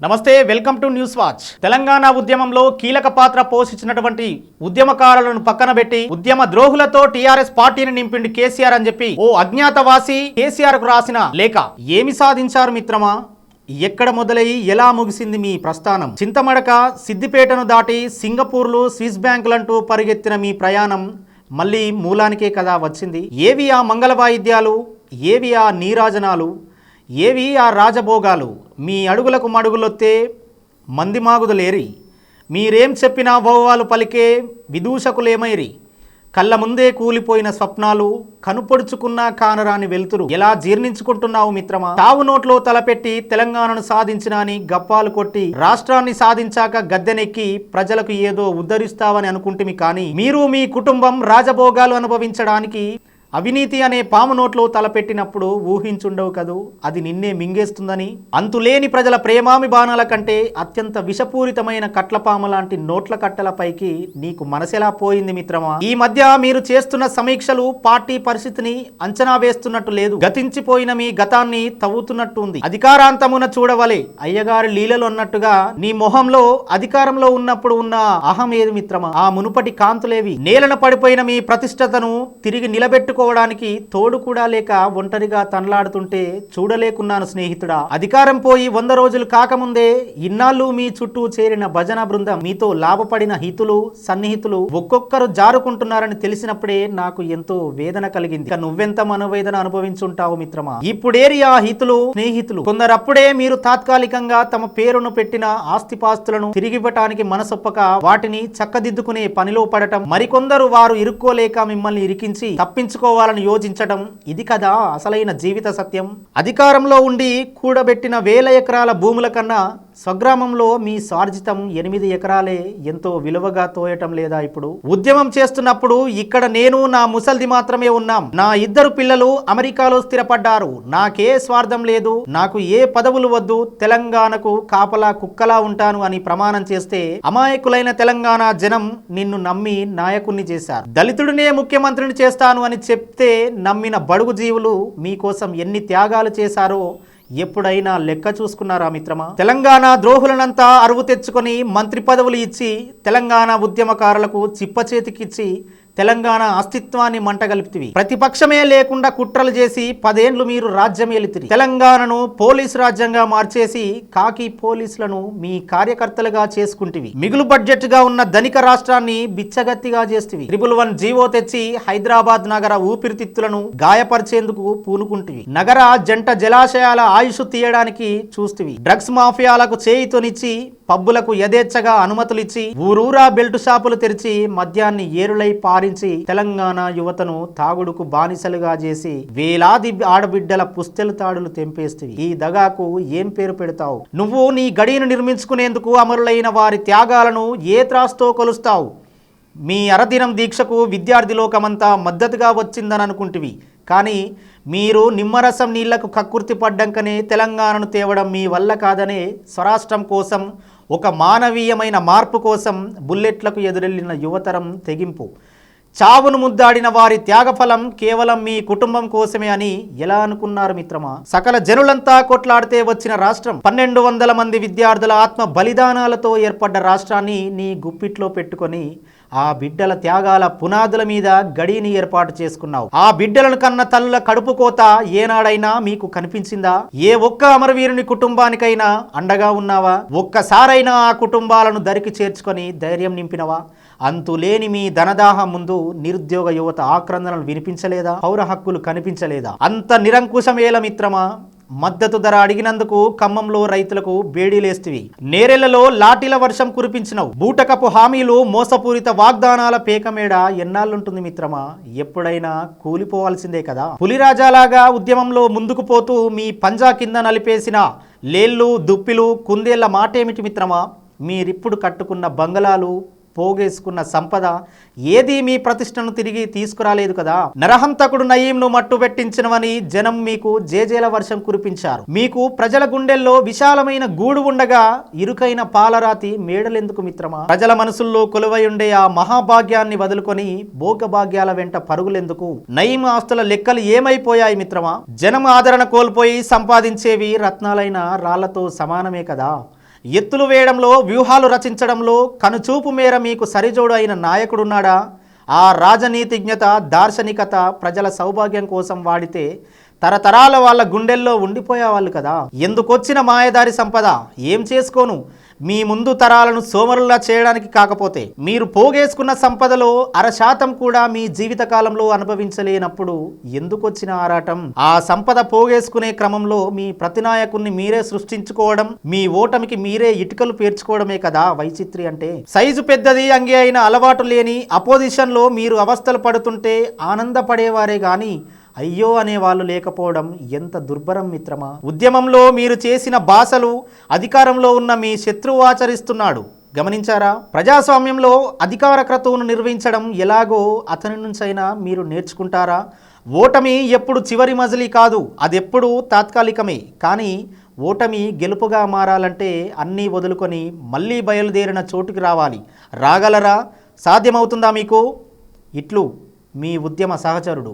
నమస్తే welcome to news watch. Telangana ఉద్యమంలో కీలక పాత్ర పోషించినటువంటి ఉద్యమకారులను పక్కన పెట్టి ఉద్యమ ద్రోహులతో టీఆర్ఎస్ పార్టీని నింపిండి కేసీఆర్ అని చెప్పి ఓ అజ్ఞాతవాసి కేసీఆర్కు రాసిన లేఖ. ఏమి సాధించారు మిత్రమా? ఎక్కడ మొదలయ్యి ఎలా ముగిసింది మీ ప్రస్థానం? చింతమడక సిద్దిపేటను దాటి సింగపూర్లు స్విస్ బ్యాంకులంటూ పరిగెత్తిన మీ ప్రయాణం మళ్ళీ మూలానికే కదా వచ్చింది? ఏవి ఆ మంగళ వాయిద్యాలు? ఏవి ఆ నీరాజనాలు? ఏవి ఆ రాజభోగాలు? మీ అడుగులకు మడుగులొత్తే మంది మాగుదలేరి. మీరేం చెప్పినా భోగాలు పలికే విదూషకులేమైరి. కళ్ళ ముందే కూలిపోయిన స్వప్నాలు కనుపొడుచుకున్నా కానరాని వెలుతురు. ఎలా జీర్ణించుకుంటున్నావు మిత్రమా? తావు నోట్లో తలపెట్టి తెలంగాణను సాధించిన అని గప్పాలు కొట్టి రాష్ట్రాన్ని సాధించాక గద్దెనెక్కి ప్రజలకు ఏదో ఉద్ధరిస్తావని అనుకుంటుమి కానీ మీరు మీ కుటుంబం రాజభోగాలు అనుభవించడానికి అవినీతి అనే పాము నోట్లో తలపెట్టినప్పుడు ఊహించుండవు కదూ అది నిన్నే మింగేస్తుందని. అంతులేని ప్రజల ప్రేమామి బాణాల కంటే అత్యంత విషపూరితమైన కట్లపాము లాంటి నోట్ల కట్టలపైకి నీకు మనసెలా పోయింది మిత్రమా? ఈ మధ్య మీరు చేస్తున్న సమీక్షలు పార్టీ పరిస్థితిని అంచనా వేస్తున్నట్టు లేదు. గతించిపోయిన మీ గతాన్ని తవ్వుతున్నట్టు ఉంది అధికారాంతమున చూడవలే. అయ్యగారి లీలలు అన్నట్టుగా నీ మొహంలో అధికారంలో ఉన్నప్పుడు ఉన్న అహం ఏది మిత్రమా? ఆ మునుపటి కాంతులేవి. నేలన పడిపోయిన మీ ప్రతిష్టతను తిరిగి నిలబెట్టుకోవడానికి తోడు కూడా లేక ఒంటరిగా తనలాడుతుంటే చూడలేకున్నాను స్నేహితుడా. అధికారం పోయి వంద రోజులు కాకముందే ఇన్నాళ్ళు మీ చుట్టూ చేరిన భజన బృందం మీతో లాభపడిన హితులు సన్నిహితులు ఒక్కొక్కరు జారుకుంటున్నారని తెలిసినప్పుడే నాకు ఎంతో వేదన కలిగింది. ఇక నువ్వెంత మనోవేదన అనుభవించుంటావు మిత్రమా? ఇప్పుడేరి ఆ హితులు స్నేహితులు? కొందరప్పుడే మీరు తాత్కాలికంగా తమ పేరును పెట్టిన ఆస్తిపాస్తులను తిరిగివ్వటానికి మనసొప్పక వాటిని చక్కదిద్దుకునే పనిలో పడటం మరికొందరు వారు ఇరుక్కోలేక మిమ్మల్ని ఇరికించి తప్పించుకోవాలని యోచించటం ఇది కదా అసలైన జీవిత సత్యం. అధికారంలో ఉండి కూడబెట్టిన వేల ఎకరాల భూముల కన్నా స్వగ్రామంలో మీ స్వార్జితం ఎనిమిది ఎకరాలే ఎంతో విలువగా తోయటం లేదా ఇప్పుడు? ఉద్యమం చేస్తున్నప్పుడు ఇక్కడ నేను నా ముసల్ది మాత్రమే ఉన్నాం. నా ఇద్దరు పిల్లలు అమెరికాలో స్థిరపడ్డారు. నాకే స్వార్థం లేదు. నాకు ఏ పదవులు వద్దు. తెలంగాణకు కాపలా కుక్కలా ఉంటాను అని ప్రమాణం చేస్తే అమాయకులైన తెలంగాణ జనం నిన్ను నమ్మి నాయకుణ్ణి చేశారు. దళితుడినే ముఖ్యమంత్రిని చేస్తాను అని చెప్తే నమ్మిన బడుగు జీవులు మీకోసం ఎన్ని త్యాగాలు చేశారో ఎప్పుడైనా లెక్క చూసుకున్నారా మిత్రమా? తెలంగాణ ద్రోహులనంతా అరువు తెచ్చుకొని మంత్రి పదవులు ఇచ్చి తెలంగాణ ఉద్యమకారులకు చిప్ప చేతికిచ్చి తెలంగాణ అస్తిత్వాన్ని మంటగలుపుతివి ప్రతిపక్షమే లేకుండా కుట్రలు చేసి పదేండ్లు మీరు రాజ్యం ఏలితిరి. తెలంగాణను పోలీస్ రాజ్యంగా మార్చేసి కాకి పోలీసులను మీ కార్యకర్తలుగా చేసుకుంటివి. మిగులు బడ్జెట్గా ఉన్న ధనిక రాష్ట్రాన్ని బిచ్చగత్తిగా చేస్తివి. ట్రిపుల్ వన్ జీవో తెచ్చి హైదరాబాద్ నగర ఊపిరితిత్తులను గాయపరిచేందుకు పూనుకుంటివి. నగర జంట జలాశయాల ఆయుష్ తీయడానికి చూస్తివి. డ్రగ్స్ మాఫియాలకు చేయితోనిచ్చి పబ్బులకు యథేచ్ఛగా అనుమతులు ఇచ్చి ఊరూరా బెల్ట్ షాపులు తెరిచి మద్యాన్ని ఏరులై పారి పారించి తెలంగాణ యువతను తాగుడుకు బానిసలుగా చేసి వేలాది ఆడబిడ్డల పుస్తెలు తాడులు తెంపేస్తుంది ఈ దగాకు ఏం పేరు పెడతావు? నువ్వు నీ గడియను నిర్మించుకునేందుకు అమరులైన వారి త్యాగాలను ఏ త్రాస్తో కొలుస్తావు? మీ అరదినం దీక్షకు విద్యార్థి లోకమంతా మద్దతుగా వచ్చిందని అనుకుంటివి కానీ మీరు నిమ్మరసం నీళ్ళకు కక్కుర్తి పడ్డంకనే తెలంగాణను తేవడం మీ వల్ల కాదనే స్వరాష్ట్రం కోసం ఒక మానవీయమైన మార్పు కోసం బుల్లెట్లకు ఎదురెళ్ళిన యువతరం తెగింపు. చావును ముద్దాడిన వారి త్యాగఫలం కేవలం మీ కుటుంబం కోసమే అని ఎలా అనుకున్నారు మిత్రమా? సకల జనులంతా కొట్లాడితే వచ్చిన రాష్ట్రం పన్నెండు వందల మంది విద్యార్థుల ఆత్మ బలిదానాలతో ఏర్పడ్డ రాష్ట్రాన్ని నీ గుప్పిట్లో పెట్టుకొని ఆ బిడ్డల త్యాగాల పునాదుల మీద గడిని ఏర్పాటు చేసుకున్నావు. ఆ బిడ్డలను కన్న తల్లుల కడుపు కోత ఏనాడైనా మీకు కనిపించిందా? ఏ ఒక్క అమరవీరుని కుటుంబానికైనా అండగా ఉన్నావా? ఒక్కసారైనా ఆ కుటుంబాలను దరికి చేర్చుకొని ధైర్యం నింపినవా? అంతులేని మీ ధనదాహం ముందు నిరుద్యోగ యువత ఆక్రందనలు వినిపించలేదా? పౌర హక్కులు కనిపించలేదా? అంత నిరంకుశమేల మిత్రమా? మద్దతు ధర అడిగినందుకు ఖమ్మంలో రైతులకు బేడీలేస్తివి నేరెళ్ళలో లాఠీల వర్షం కురిపించినవు. బూటకపు హామీలు మోసపూరిత వాగ్దానాల పేకమేడ ఎన్నాళ్ళుంటుంది మిత్రమా? ఎప్పుడైనా కూలిపోవాల్సిందే కదా. పులిరాజాలాగా ఉద్యమంలో ముందుకు పోతూ మీ పంజా కింద నలిపేసిన లేళ్ళు దుప్పిలు కుందేళ్ళ మాటేమిటి మిత్రమా? మీరిప్పుడు కట్టుకున్న బంగళాలు పోగేసుకున్న సంపద ఏది మీ ప్రతిష్టను తిరిగి తీసుకురాలేదు కదా. నరహంతకుడు నయీంను మట్టు పెట్టించినవని జనం మీకు జేజేల వర్షం కురిపించారు. మీకు ప్రజల గుండెల్లో విశాలమైన గూడు ఉండగా ఇరుకైన పాలరాతి మేడలెందుకు మిత్రమా? ప్రజల మనసుల్లో కొలువై ఉండే ఆ మహాభాగ్యాన్ని వదులుకొని భోగభాగ్యాల వెంట పరుగులెందుకు? నయీం ఆస్తుల లెక్కలు ఏమైపోయాయి మిత్రమా? జనం ఆదరణ కోల్పోయి సంపాదించేవి రత్నాలైన రాళ్ళతో సమానమే కదా. ఎత్తులు వేయడంలో వ్యూహాలు రచించడంలో కనుచూపు మేర మీకు సరిజోడు అయిన నాయకుడున్నాడా? ఆ రాజనీతిజ్ఞత దార్శనికత ప్రజల సౌభాగ్యం కోసం వాడితే తరతరాల వాళ్ళ గుండెల్లో ఉండిపోయేవాళ్ళు కదా. ఎందుకొచ్చిన మాయదారి సంపద? ఏం చేసుకోను? మీ ముందు తరాలను సోమరులా చేయడానికి కాకపోతే మీరు పోగేసుకున్న సంపదలో అరశాతం కూడా మీ జీవితకాలంలో అనుభవించలేనప్పుడు ఎందుకొచ్చిన ఆరాటం? ఆ సంపద పోగేసుకునే క్రమంలో మీ ప్రతినాయకుణ్ణి మీరే సృష్టించుకోవడం మీ ఓటమికి మీరే ఇటుకలు పేర్చుకోవడమే కదా వైచిత్రి అంటే. సైజు పెద్దది అంగే అయిన అలవాటు లేని అపోజిషన్లో మీరు అవస్థలు పడుతుంటే ఆనందపడేవారే కానీ అయ్యో అనే వాళ్ళు లేకపోవడం ఎంత దుర్భరం మిత్రమా? ఉద్యమంలో మీరు చేసిన భాషలు అధికారంలో ఉన్న మీ శత్రువు ఆచరిస్తున్నాడు. గమనించారా? ప్రజాస్వామ్యంలో అధికార క్రతువును నిర్వహించడం ఎలాగో అతని నుంచైనా మీరు నేర్చుకుంటారా? ఓటమి ఎప్పుడు చివరి మజిలీ కాదు అదెప్పుడు తాత్కాలికమే. కానీ ఓటమి గెలుపుగా మారాలంటే అన్నీ వదులుకొని మళ్ళీ బయలుదేరిన చోటుకి రావాలి. రాగలరా? సాధ్యమవుతుందా మీకు? ఇట్లు మీ ఉద్యమ సహచరుడు.